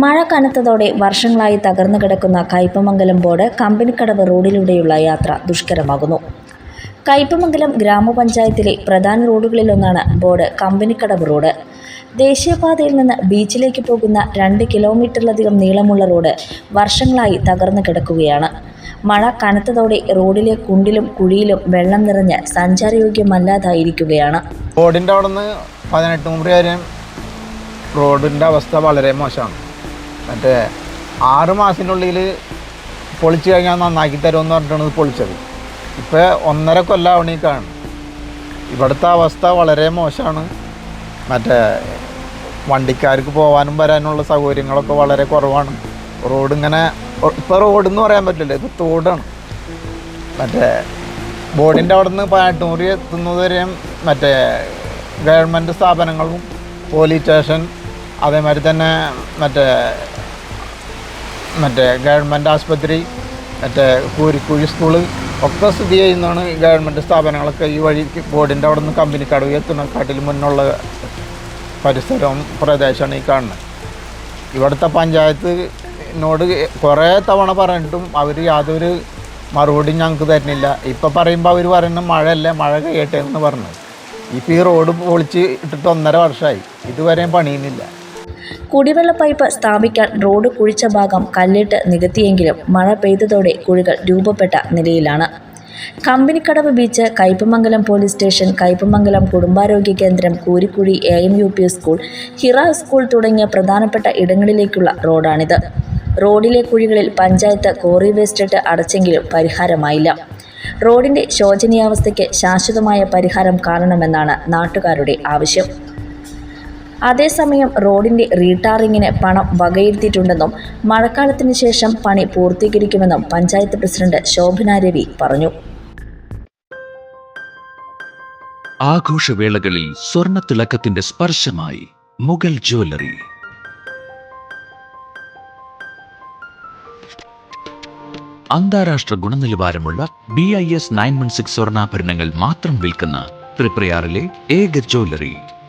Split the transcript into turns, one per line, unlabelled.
മഴ കനത്തതോടെ വർഷങ്ങളായി തകർന്നു കിടക്കുന്ന കയ്പമംഗലം ബോർഡ് കമ്പനിക്കടവ് റോഡിലൂടെയുള്ള യാത്ര ദുഷ്കരമാകുന്നു. കയ്പമംഗലം ഗ്രാമപഞ്ചായത്തിലെ പ്രധാന റോഡുകളിലൊന്നാണ് ബോർഡ് കമ്പനിക്കടവ് റോഡ്. ദേശീയപാതയിൽ നിന്ന് ബീച്ചിലേക്ക് പോകുന്ന രണ്ട് കിലോമീറ്ററിലധികം നീളമുള്ള റോഡ് വർഷങ്ങളായി തകർന്നു കിടക്കുകയാണ്. മഴ കനത്തതോടെ റോഡിലെ കുണ്ടിലും കുഴിയിലും വെള്ളം നിറഞ്ഞ് സഞ്ചാരയോഗ്യമല്ലാതായിരിക്കുകയാണ്.
റോഡിന്റെ അവിടെ നിന്ന് പതിനെട്ട് വരെ റോഡിന്റെ അവസ്ഥ വളരെ മോശമാണ്. മറ്റേ ആറ് പൊളിച്ചു കഴിഞ്ഞാൽ നന്നാക്കി തരുമെന്ന് പറഞ്ഞിട്ടാണ് പൊളിച്ചത്. ഇപ്പോൾ ഒന്നര കൊല്ലമാവണി കാണും ഇവിടുത്തെ അവസ്ഥ വളരെ മോശമാണ്. മറ്റേ വണ്ടിക്കാർക്ക് പോകാനും വരാനുള്ള സൗകര്യങ്ങളൊക്കെ വളരെ കുറവാണ്. റോഡ് ഇങ്ങനെ ഇപ്പോൾ റോഡ് എന്ന് പറയാൻ പറ്റില്ല ഇത് തോടാണ്. മറ്റേ ബോർഡിന്റെ അവിടെ നിന്ന് പാട്ടൂരി എത്തുന്നത് വരെയും മറ്റേ ഗവൺമെന്റ് സ്ഥാപനങ്ങളും പോലീസ് സ്റ്റേഷൻ അതേമാതിരി തന്നെ മറ്റേ മറ്റേ ഗവൺമെന്റ് ആശുപത്രി മറ്റേ കൂരിക്കുഴി സ്കൂൾ ഒക്കെ സ്ഥിതി ചെയ്യുന്നതാണ് ഗവൺമെന്റ് സ്ഥാപനങ്ങളൊക്കെ. ഈ വഴി ബോർഡിന്റെ അവിടെ നിന്ന് കമ്പനിക്കടവ് എത്തുന്നക്കാട്ടിൽ മുന്നുള്ള പരിസരവും പ്രദേശമാണ് ഈ കാണുന്നത്. ഇവിടുത്തെ പഞ്ചായത്തിനോട് കുറേ തവണ പറഞ്ഞിട്ടും അവർ യാതൊരു മറുപടി ഞങ്ങൾക്ക് തരുന്നില്ല. ഇപ്പം പറയുമ്പോൾ അവർ പറയുന്നത് മഴയല്ല മഴ കഴിയട്ടെ എന്ന് പറഞ്ഞു. ഇപ്പോൾ ഈ റോഡ് പൊളിച്ച് ഇട്ടിട്ട് ഒന്നര വർഷമായി. ഇതുവരെയും പണിയുന്നില്ല.
കുടിവെള്ള പൈപ്പ് സ്ഥാപിക്കാൻ റോഡ് കുഴിച്ച ഭാഗം കല്ലിട്ട് നികത്തിയെങ്കിലും മഴ പെയ്തതോടെ കുഴികൾ രൂപപ്പെട്ട നിലയിലാണ്. Kampanikkadavu beach Kaipamangalam police station Kaipamangalam കുടുംബാരോഗ്യ കേന്ദ്രം Koorikkuzhi A M U P school Hira school തുടങ്ങിയ പ്രധാനപ്പെട്ട ഇടങ്ങളിലേക്കുള്ള റോഡാണിത്. റോഡിലെ കുഴികളിൽ പഞ്ചായത്ത് കോറി വേസ്റ്റ് ഇട്ട് അടച്ചെങ്കിലും പരിഹാരമായില്ല. റോഡിന്റെ ശോചനീയാവസ്ഥയ്ക്ക് ശാശ്വതമായ പരിഹാരം കാണണമെന്നാണ് നാട്ടുകാരുടെ ആവശ്യം. അതേസമയം റോഡിന്റെ റീടാറിങ്ങിന് പണം വകയിരുത്തിയിട്ടുണ്ടെന്നും മഴക്കാലത്തിന് ശേഷം പണി പൂർത്തീകരിക്കുമെന്നും പഞ്ചായത്ത് പ്രസിഡന്റ് ശോഭന രവി പറഞ്ഞു.
ആഘോഷവേളകളിൽ സ്വർണത്തിളക്കത്തിന്റെ സ്പർശമായി മുഗൾ ജ്വല്ലറി. അന്താരാഷ്ട്ര ഗുണനിലവാരമുള്ള B I S nine one six സ്വർണാഭരണങ്ങൾ മാത്രം വിൽക്കുന്ന ത്രിപ്രയാറിലെ ഏക ജ്വല്ലറി.